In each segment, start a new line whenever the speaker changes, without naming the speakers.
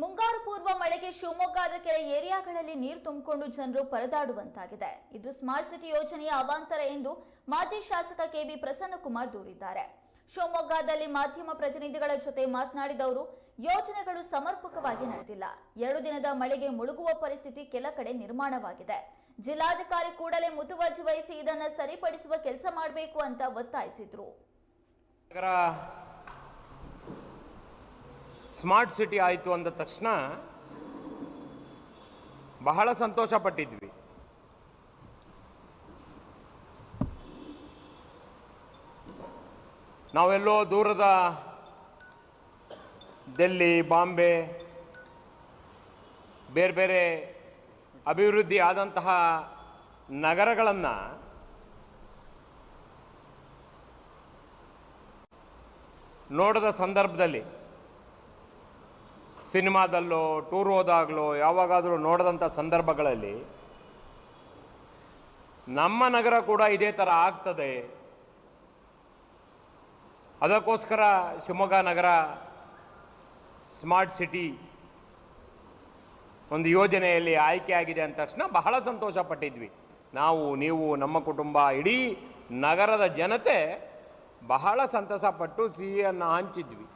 ಮುಂಗಾರು ಪೂರ್ವ ಮಳೆಗೆ ಶಿವಮೊಗ್ಗದ ಕೆಲ ಏರಿಯಾಗಳಲ್ಲಿ ನೀರು ತುಂಬಿಕೊಂಡು ಜನರು ಪರದಾಡುವಂತಾಗಿದೆ. ಇದು ಸ್ಮಾರ್ಟ್ ಸಿಟಿ ಯೋಜನೆಯ ಅವಾಂತರ ಎಂದು ಮಾಜಿ ಶಾಸಕ ಕೆಬಿ ಪ್ರಸನ್ನಕುಮಾರ್ ದೂರಿದ್ದಾರೆ. ಶಿವಮೊಗ್ಗದಲ್ಲಿ ಮಾಧ್ಯಮ ಪ್ರತಿನಿಧಿಗಳ ಜೊತೆ ಮಾತನಾಡಿದವರು, ಯೋಜನೆಗಳು ಸಮರ್ಪಕವಾಗಿ ನಡೆದಿಲ್ಲ. ಎರಡು ದಿನದ ಮಳೆಗೆ ಮುಳುಗುವ ಪರಿಸ್ಥಿತಿ ಕೆಲ ಕಡೆ ನಿರ್ಮಾಣವಾಗಿದೆ. ಜಿಲ್ಲಾಧಿಕಾರಿ ಕೂಡಲೇ ಮುತುವರ್ಜಿ ವಹಿಸಿ ಇದನ್ನು ಸರಿಪಡಿಸುವ ಕೆಲಸ ಮಾಡಬೇಕು ಅಂತ ಒತ್ತಾಯಿಸಿದ್ರು.
ಸ್ಮಾರ್ಟ್ ಸಿಟಿ ಆಯಿತು ಅಂದ ತಕ್ಷಣ ಬಹಳ ಸಂತೋಷ ಪಟ್ಟಿದ್ವಿ. ನಾವೆಲ್ಲೋ ದೂರದ ಡೆಲ್ಲಿ ಬಾಂಬೆ, ಬೇರೆ ಬೇರೆ ಅಭಿವೃದ್ಧಿ ಆದಂತಹ ನಗರಗಳನ್ನು ನೋಡದ ಸಂದರ್ಭದಲ್ಲಿ ಸಿನಿಮಾದಲ್ಲೋ ಟೂರ್ ಹೋದಾಗಲೋ, ಯಾವಾಗಾದರೂ ನೋಡಿದಂಥ ಸಂದರ್ಭಗಳಲ್ಲಿ ನಮ್ಮ ನಗರ ಕೂಡ ಇದೇ ಥರ ಆಗ್ತದೆ. ಅದಕ್ಕೋಸ್ಕರ ಶಿವಮೊಗ್ಗ ನಗರ ಸ್ಮಾರ್ಟ್ ಸಿಟಿ ಒಂದು ಯೋಜನೆಯಲ್ಲಿ ಆಯ್ಕೆ ಆಗಿದೆ ಅಂದ ತಕ್ಷಣ ಬಹಳ ಸಂತೋಷ ಪಟ್ಟಿದ್ವಿ. ನಾವು, ನೀವು, ನಮ್ಮ ಕುಟುಂಬ, ಇಡೀ ನಗರದ ಜನತೆ ಬಹಳ ಸಂತಸ ಪಟ್ಟು ಸಿಹಿಯನ್ನು ಹಂಚಿದ್ವಿ.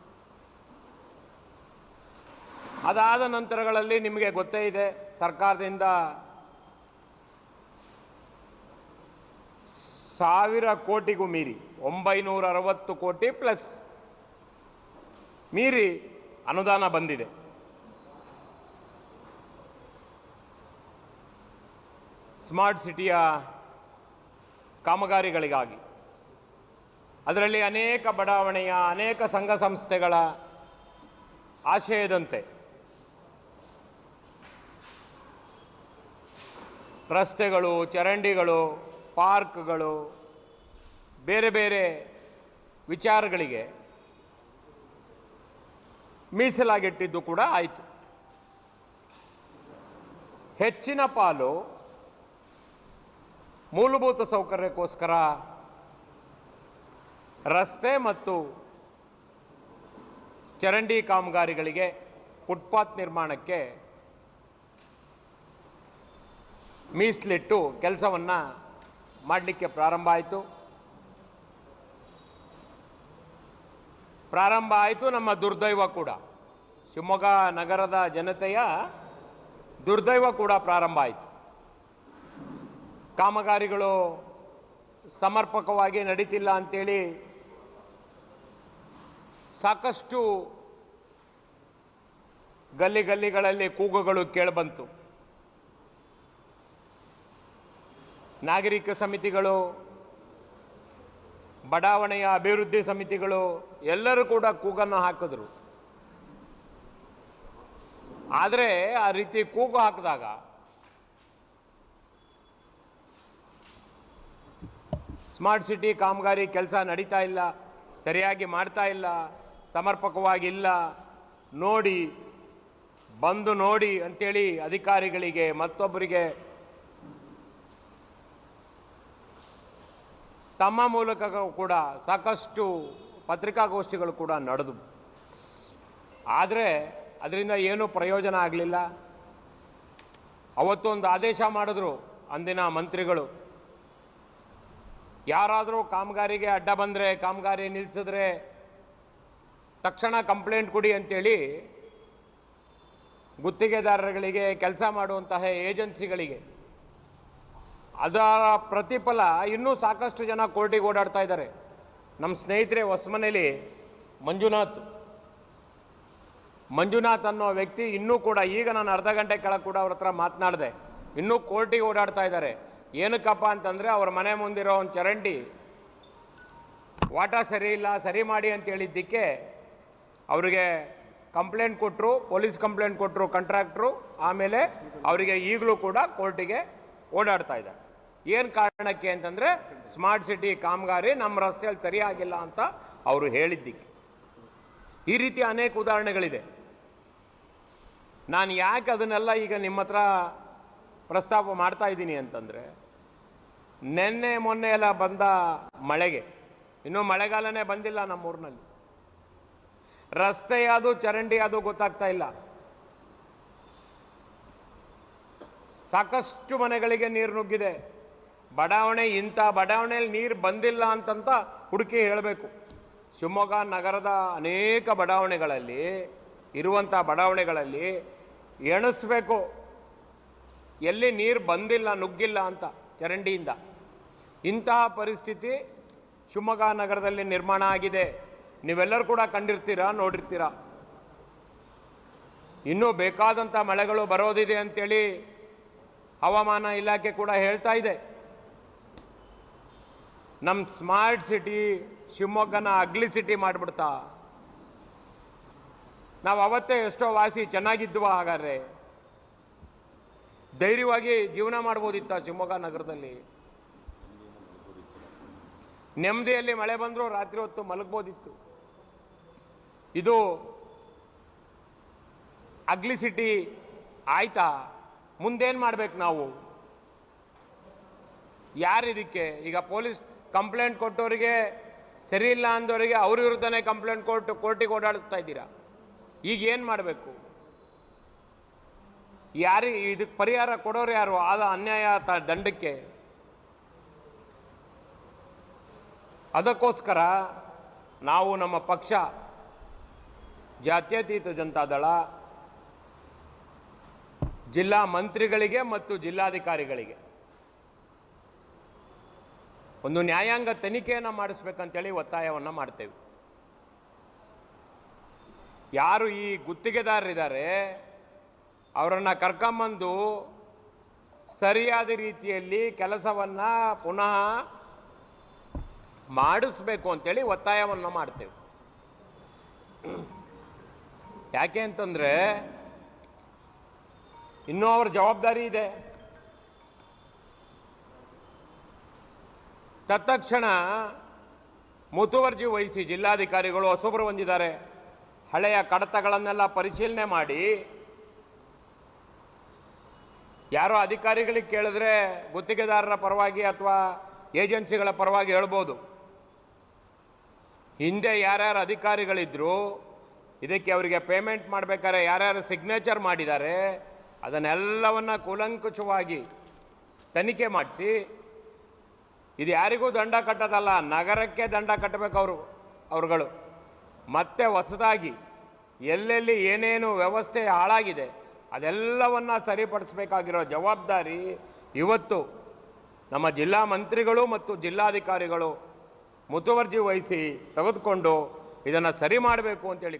ಅದಾದ ನಂತರಗಳಲ್ಲಿ ನಿಮಗೆ ಗೊತ್ತೇ ಇದೆ, ಸರ್ಕಾರದಿಂದ ಸಾವಿರ ಕೋಟಿಗೂ ಮೀರಿ ಒಂಬೈನೂರ ಅರವತ್ತು ಕೋಟಿ ಪ್ಲಸ್ ಮೀರಿ ಅನುದಾನ ಬಂದಿದೆ. ಸ್ಮಾರ್ಟ್ ಸಿಟಿಯ ಕಾಮಗಾರಿಗಳಿಗಾಗಿ ಅದರಲ್ಲಿ ಅನೇಕ ಬಡಾವಣೆಯ, ಅನೇಕ ಸಂಘ ಸಂಸ್ಥೆಗಳ ಆಶಯದಂತೆ ರಸ್ತೆಗಳು, ಚರಂಡಿಗಳು, ಪಾರ್ಕ್ಗಳು, ಬೇರೆ ಬೇರೆ ವಿಚಾರಗಳಿಗೆ ಮೀಸಲಾಗಿಟ್ಟಿದ್ದು ಕೂಡ ಆಯಿತು. ಹೆಚ್ಚಿನ ಪಾಲು ಮೂಲಭೂತ ಸೌಕರ್ಯಕ್ಕೋಸ್ಕರ ರಸ್ತೆ ಮತ್ತು ಚರಂಡಿ ಕಾಮಗಾರಿಗಳಿಗೆ ಫುಟ್ಪಾತ್ ನಿರ್ಮಾಣಕ್ಕೆ ಮೀಸಲಿಟ್ಟು ಕೆಲಸವನ್ನು ಮಾಡಲಿಕ್ಕೆ ಪ್ರಾರಂಭ ಆಯಿತು. ಪ್ರಾರಂಭ ಆಯಿತು ನಮ್ಮ ದುರ್ದೈವ ಕೂಡ. ಶಿವಮೊಗ್ಗ ನಗರದ ಜನತೆಯ ದುರ್ದೈವ ಕೂಡ ಪ್ರಾರಂಭ ಆಯಿತು. ಕಾಮಗಾರಿಗಳು ಸಮರ್ಪಕವಾಗಿ ನಡೀತಿಲ್ಲ ಅಂತೇಳಿ ಸಾಕಷ್ಟು ಗಲ್ಲಿ ಗಲ್ಲಿಗಳಲ್ಲಿ ಕೂಗುಗಳು ಕೇಳಿಬಂತು. ನಾಗರಿಕ ಸಮಿತಿಗಳು, ಬಡಾವಣೆಯ ಅಭಿವೃದ್ಧಿ ಸಮಿತಿಗಳು, ಎಲ್ಲರೂ ಕೂಡ ಕೂಗನ್ನು ಹಾಕಿದ್ರು. ಆದರೆ ಆ ರೀತಿ ಕೂಗು ಹಾಕಿದಾಗ ಸ್ಮಾರ್ಟ್ ಸಿಟಿ ಕಾಮಗಾರಿ ಕೆಲಸ ನಡೀತಾ ಇಲ್ಲ, ಸರಿಯಾಗಿ ಮಾಡ್ತಾ ಇಲ್ಲ, ಸಮರ್ಪಕವಾಗಿಲ್ಲ, ನೋಡಿ, ಬಂದು ನೋಡಿ ಅಂತೇಳಿ ಅಧಿಕಾರಿಗಳಿಗೆ ಮತ್ತೊಬ್ಬರಿಗೆ ತಮ್ಮ ಮೂಲಕ ಕೂಡ ಸಾಕಷ್ಟು ಪತ್ರಿಕಾಗೋಷ್ಠಿಗಳು ಕೂಡ ನಡೆದು. ಆದರೆ ಅದರಿಂದ ಏನೂ ಪ್ರಯೋಜನ ಆಗಲಿಲ್ಲ. ಅವತ್ತೊಂದು ಆದೇಶ ಮಾಡಿದ್ರು ಅಂದಿನ ಮಂತ್ರಿಗಳು. ಯಾರಾದರೂ ಕಾಮಗಾರಿಗೆ ಅಡ್ಡ ಬಂದರೆ, ಕಾಮಗಾರಿ ನಿಲ್ಲಿಸಿದ್ರೆ ತಕ್ಷಣ ಕಂಪ್ಲೇಂಟ್ ಕೊಡಿ ಅಂತೇಳಿ ಗುತ್ತಿಗೆದಾರರಿಗೆ ಕೆಲಸ ಮಾಡುವಂತಹ ಏಜೆನ್ಸಿಗಳಿಗೆ ಅದರ ಪ್ರತಿಫಲ ಇನ್ನೂ ಸಾಕಷ್ಟು ಜನ ಕೋರ್ಟಿಗೆ ಓಡಾಡ್ತಾ ಇದ್ದಾರೆ. ನಮ್ಮ ಸ್ನೇಹಿತರೆ, ಹೊಸಮನೇಲಿ ಮಂಜುನಾಥ್. ಮಂಜುನಾಥ್ ಅನ್ನೋ ವ್ಯಕ್ತಿ ಇನ್ನೂ ಕೂಡ ಈಗ ನಾನು ಅರ್ಧ ಗಂಟೆ ಕೆಳಗೆ ಕೂಡ ಅವ್ರ ಹತ್ರ ಮಾತನಾಡಿದೆ. ಇನ್ನೂ ಕೋರ್ಟಿಗೆ ಓಡಾಡ್ತಾ ಇದ್ದಾರೆ. ಏನಕ್ಕಪ್ಪ ಅಂತಂದರೆ ಅವ್ರ ಮನೆ ಮುಂದಿರೋ ಒಂದು ಚರಂಡಿ. ವಾಟ ಸರಿ ಇಲ್ಲ, ಸರಿ ಮಾಡಿ ಅಂತ ಹೇಳಿದ್ದಕ್ಕೆ ಅವರಿಗೆ ಕಂಪ್ಲೇಂಟ್ ಕೊಟ್ಟರು ಪೊಲೀಸ್ ಕಂಪ್ಲೇಂಟ್ ಕೊಟ್ಟರು ಕಂಟ್ರಾಕ್ಟ್ರು, ಆಮೇಲೆ ಅವರಿಗೆ ಈಗಲೂ ಕೂಡ ಕೋರ್ಟಿಗೆ ಓಡಾಡ್ತಾ ಇದ್ದಾರೆ. ಏನು ಕಾರಣಕ್ಕೆ ಅಂತಂದರೆ ಸ್ಮಾರ್ಟ್ ಸಿಟಿ ಕಾಮಗಾರಿ ನಮ್ಮ ರಸ್ತೆಯಲ್ಲಿ ಸರಿಯಾಗಿಲ್ಲ ಅಂತ ಅವರು ಹೇಳಿದ್ದಕ್ಕೆ. ಈ ರೀತಿ ಅನೇಕ ಉದಾಹರಣೆಗಳಿದೆ. ನಾನು ಯಾಕೆ ಅದನ್ನೆಲ್ಲ ಈಗ ನಿಮ್ಮ ಹತ್ರ ಪ್ರಸ್ತಾಪ ಮಾಡ್ತಾ ಇದ್ದೀನಿ ಅಂತಂದರೆ, ನಿನ್ನೆ ಮೊನ್ನೆ ಎಲ್ಲ ಬಂದ ಮಳೆಗೆ, ಇನ್ನೂ ಮಳೆಗಾಲನೇ ಬಂದಿಲ್ಲ ನಮ್ಮೂರಿನಲ್ಲಿ. ರಸ್ತೆ ಯಾವುದು ಚರಂಡಿ ಯಾವುದು ಗೊತ್ತಾಗ್ತಾ ಇಲ್ಲ. ಸಾಕಷ್ಟು ಮನೆಗಳಿಗೆ ನೀರು ನುಗ್ಗಿದೆ. ಬಡಾವಣೆ ಇಂಥ ಬಡಾವಣೆಯಲ್ಲಿ ನೀರು ಬಂದಿಲ್ಲ ಅಂತಂತ ಹುಡುಕಿ ಹೇಳಬೇಕು. ಶಿವಮೊಗ್ಗ ನಗರದ ಅನೇಕ ಬಡಾವಣೆಗಳಲ್ಲಿ, ಇರುವಂಥ ಬಡಾವಣೆಗಳಲ್ಲಿ ಎಣಿಸ್ಬೇಕು. ಎಲ್ಲಿ ನೀರು ಬಂದಿಲ್ಲ, ನುಗ್ಗಿಲ್ಲ ಅಂತ ಚರಂಡಿಯಿಂದ. ಇಂತಹ ಪರಿಸ್ಥಿತಿ ಶಿವಮೊಗ್ಗ ನಗರದಲ್ಲಿ ನಿರ್ಮಾಣ ಆಗಿದೆ. ನೀವೆಲ್ಲರೂ ಕೂಡ ಕಂಡಿರ್ತೀರಾ, ನೋಡಿರ್ತೀರಾ? ಇನ್ನೂ ಬೇಕಾದಂಥ ಮಳೆಗಳು ಬರೋದಿದೆ ಅಂತೇಳಿ ಹವಾಮಾನ ಇಲಾಖೆ ಕೂಡ ಹೇಳ್ತಾ ಇದೆ. ನಮ್ಮ ಸ್ಮಾರ್ಟ್ ಸಿಟಿ ಶಿವಮೊಗ್ಗನ ಅಗ್ಲಿ ಸಿಟಿ ಮಾಡಿಬಿಡ್ತಾ. ನಾವು ಅವತ್ತೇ ಎಷ್ಟೋ ವಾಸಿ ಚೆನ್ನಾಗಿದ್ವ ಹಾಗಾದ್ರೆ. ಧೈರ್ಯವಾಗಿ ಜೀವನ ಮಾಡ್ಬೋದಿತ್ತ ಶಿವಮೊಗ್ಗ ನಗರದಲ್ಲಿ. ನೆಮ್ಮದಿಯಲ್ಲಿ ಮಳೆ ಬಂದರೂ ರಾತ್ರಿ ಹೊತ್ತು ಮಲಗ್ಬೋದಿತ್ತು. ಇದು ಅಗ್ಲಿ ಸಿಟಿ ಆಯ್ತಾ? ಮುಂದೇನು ಮಾಡ್ಬೇಕು ನಾವು? ಯಾರಿದಕ್ಕೆ? ಈಗ ಪೊಲೀಸ್ ಕಂಪ್ಲೇಂಟ್ ಕೊಟ್ಟವರಿಗೆ ಸರಿ ಇಲ್ಲ ಅಂದವರಿಗೆ ಅವ್ರ ವಿರುದ್ಧನೇ ಕಂಪ್ಲೇಂಟ್ ಕೊಟ್ಟು ಕೋರ್ಟಿಗೆ ಓಡಾಡಿಸ್ತಾ ಇದ್ದೀರಾ? ಈಗ ಏನು ಮಾಡಬೇಕು? ಯಾರಿ, ಇದಕ್ಕೆ ಪರಿಹಾರ ಕೊಡೋರು ಯಾರು? ಆದ ಅನ್ಯಾಯ ತ- ದಂಡಕ್ಕೆ? ಅದಕ್ಕೋಸ್ಕರ ನಾವು ನಮ್ಮ ಪಕ್ಷ, ಜಾತ್ಯತೀತ ಜನತಾದಳ ಜಿಲ್ಲಾ ಮಂತ್ರಿಗಳಿಗೆ ಮತ್ತು ಜಿಲ್ಲಾಧಿಕಾರಿಗಳಿಗೆ ಒಂದು ನ್ಯಾಯಾಂಗ ತನಿಖೆಯನ್ನು ಮಾಡಿಸ್ಬೇಕಂತೇಳಿ ಒತ್ತಾಯವನ್ನು ಮಾಡ್ತೇವೆ. ಯಾರು ಈ ಗುತ್ತಿಗೆದಾರರಿದ್ದಾರೆ, ಅವರನ್ನು ಕರ್ಕೊಂಬಂದು ಸರಿಯಾದ ರೀತಿಯಲ್ಲಿ ಕೆಲಸವನ್ನು ಪುನಃ ಮಾಡಿಸ್ಬೇಕು ಅಂತೇಳಿ ಒತ್ತಾಯವನ್ನು ಮಾಡ್ತೇವೆ. ಯಾಕೆ ಅಂತಂದರೆ, ಇನ್ನೂ ಅವ್ರ ಜವಾಬ್ದಾರಿ ಇದೆ. ತತ್ಕ್ಷಣ ಮುತುವರ್ಜಿ ವಹಿಸಿ ಜಿಲ್ಲಾಧಿಕಾರಿಗಳು ಹೊಸೊಬ್ಬರು ಬಂದಿದ್ದಾರೆ. ಹಳೆಯ ಕಡತಗಳನ್ನೆಲ್ಲ ಪರಿಶೀಲನೆ ಮಾಡಿ. ಯಾರೋ ಅಧಿಕಾರಿಗಳಿಗೆ ಕೇಳಿದ್ರೆ ಗುತ್ತಿಗೆದಾರರ ಪರವಾಗಿ ಅಥವಾ ಏಜೆನ್ಸಿಗಳ ಪರವಾಗಿ ಹೇಳ್ಬೋದು. ಹಿಂದೆ ಯಾರ್ಯಾರು ಅಧಿಕಾರಿಗಳಿದ್ರು, ಇದಕ್ಕೆ ಅವರಿಗೆ ಪೇಮೆಂಟ್ ಮಾಡಬೇಕಾದ್ರೆ ಯಾರ್ಯಾರು ಸಿಗ್ನೇಚರ್ ಮಾಡಿದ್ದಾರೆ, ಅದನ್ನೆಲ್ಲವನ್ನ ಕೂಲಂಕುಷವಾಗಿ ತನಿಖೆ ಮಾಡಿಸಿ ಇದು ಯಾರಿಗೂ ದಂಡ ಕಟ್ಟೋದಲ್ಲ, ನಗರಕ್ಕೆ ದಂಡ ಕಟ್ಟಬೇಕು ಅವರು, ಅವರುಗಳು. ಮತ್ತೆ ಹೊಸದಾಗಿ ಎಲ್ಲೆಲ್ಲಿ ಏನೇನು ವ್ಯವಸ್ಥೆ ಹಾಳಾಗಿದೆ, ಅದೆಲ್ಲವನ್ನು ಸರಿಪಡಿಸಬೇಕಾಗಿರೋ ಜವಾಬ್ದಾರಿ ಇವತ್ತು ನಮ್ಮ ಜಿಲ್ಲಾ ಮಂತ್ರಿಗಳು ಮತ್ತು ಜಿಲ್ಲಾಧಿಕಾರಿಗಳು ಮುತುವರ್ಜಿ ವಹಿಸಿ ತೆಗೆದುಕೊಂಡು ಇದನ್ನು ಸರಿ ಮಾಡಬೇಕು ಅಂತೇಳಿ